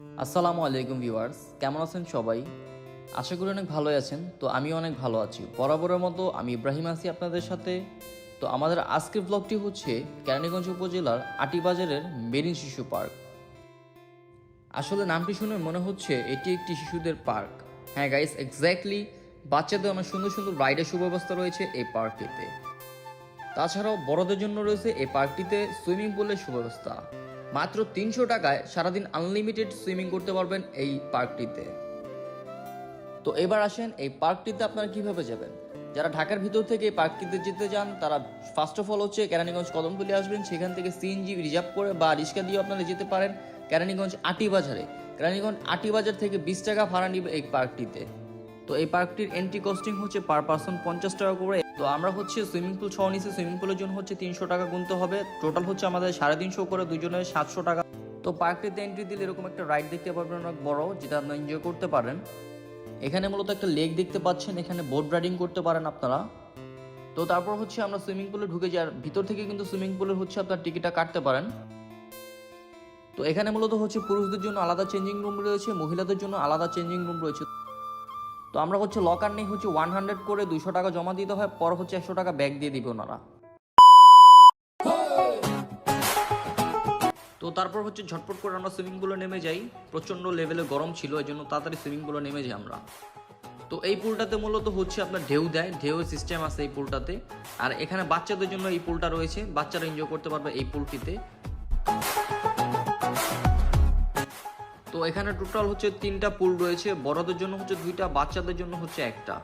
আসসালামু আলাইকুম ভিউয়ার্স, কেমন আছেন সবাই? আশা করি অনেক ভালোই আছেন, তো আমি অনেক ভালো আছি। বরাবরের মতো আমি ইব্রাহিম আছি আপনাদের সাথে। তো আমাদের আজকের ব্লগটি হচ্ছে কেরানীগঞ্জ উপজেলার আটিবাজারের মেরিন শিশু পার্ক। আসলে নামটি শুনে মনে হচ্ছে এটি একটি শিশুদের পার্ক। হ্যাঁ গাইস এক্স্যাক্টলি বাচ্চাদের অনেক সুন্দর সুন্দর রাইডের সুব্যবস্থা রয়েছে এই পার্কটিতে। তাছাড়াও বড়দের জন্য রয়েছে এই পার্কটিতে সুইমিং পুলের সুব্যবস্থা। মাত্র তিনশো টাকায় সারাদিন আনলিমিটেড সুইমিং করতে পারবেন এই পার্কটিতে। তো এবার আসেন, এই পার্কটিতে আপনারা কীভাবে যাবেন? যারা ঢাকার ভিতর থেকে এই পার্কটিতে যেতে চান, তারা ফার্স্ট অফ অল হচ্ছে কেরানীগঞ্জ কদমতলি আসবেন। সেখান থেকে সিএনজি রিজার্ভ করে বা রিক্সা দিয়ে আপনারা যেতে পারেন। কেরানীগঞ্জ আটি বাজারে। কেরানীগঞ্জ আটি বাজার থেকে বিশ টাকা ভাড়া নিবে এই পার্কটিতে। তো এই পার্কটির এন্ট্রি কস্টিং হচ্ছে পার পার্সন পঞ্চাশ টাকা করে। তো আমরা হচ্ছে সুইমিং পুল সহ নিচে সুইমিং পুলের জন্য হচ্ছে তিনশো টাকা গুনতে হবে। টোটাল হচ্ছে আমাদের সাড়ে তিনশো করে, দুজনের সাতশো টাকা। তো পার্কটিতে এন্ট্রি দিলে এরকম একটা রাইড দেখতে পারবেন অনেক বড়, যেটা আপনারা এনজয় করতে পারেন। এখানে মূলত একটা লেক দেখতে পাচ্ছেন, এখানে বোট রাইডিং করতে পারেন আপনারা। তো তারপর হচ্ছে আমরা সুইমিং পুলে ঢুকে যাই, আর ভিতর থেকে কিন্তু সুইমিং পুলের হচ্ছে আপনার টিকিটটা কাটতে পারেন। তো এখানে মূলত হচ্ছে পুরুষদের জন্য আলাদা চেঞ্জিং রুম রয়েছে, মহিলাদের জন্য আলাদা চেঞ্জিং রুম রয়েছে। তো আমরা হচ্ছে লকার নেই হচ্ছে ওয়ান হান্ড্রেড করে দুশো টাকা জমা দিতে হয়, পর হচ্ছে একশো টাকা ব্যাগ দিয়ে দিবে ওনারা। তো তারপর হচ্ছে ঝটপট করে আমরা সুইমিং পুলে নেমে যাই। প্রচণ্ড লেভেলে গরম ছিল এই জন্য তাড়াতাড়ি সুইমিং পুলে নেমে যাই আমরা। তো এই পুলটাতে মূলত হচ্ছে আপনার ঢেউ দেয় ঢেউ সিস্টেম আছে এই পুলটাতে। আর এখানে বাচ্চাদের জন্য এই পুলটা রয়েছে, বাচ্চারা এনজয় করতে পারবে এই পুলটিতে। তো এখানে টোটাল হচ্ছে তিনটা পুল রয়েছে। বড়দের জন্য হচ্ছে দুইটা, বাচ্চাদের জন্য হচ্ছে একটা।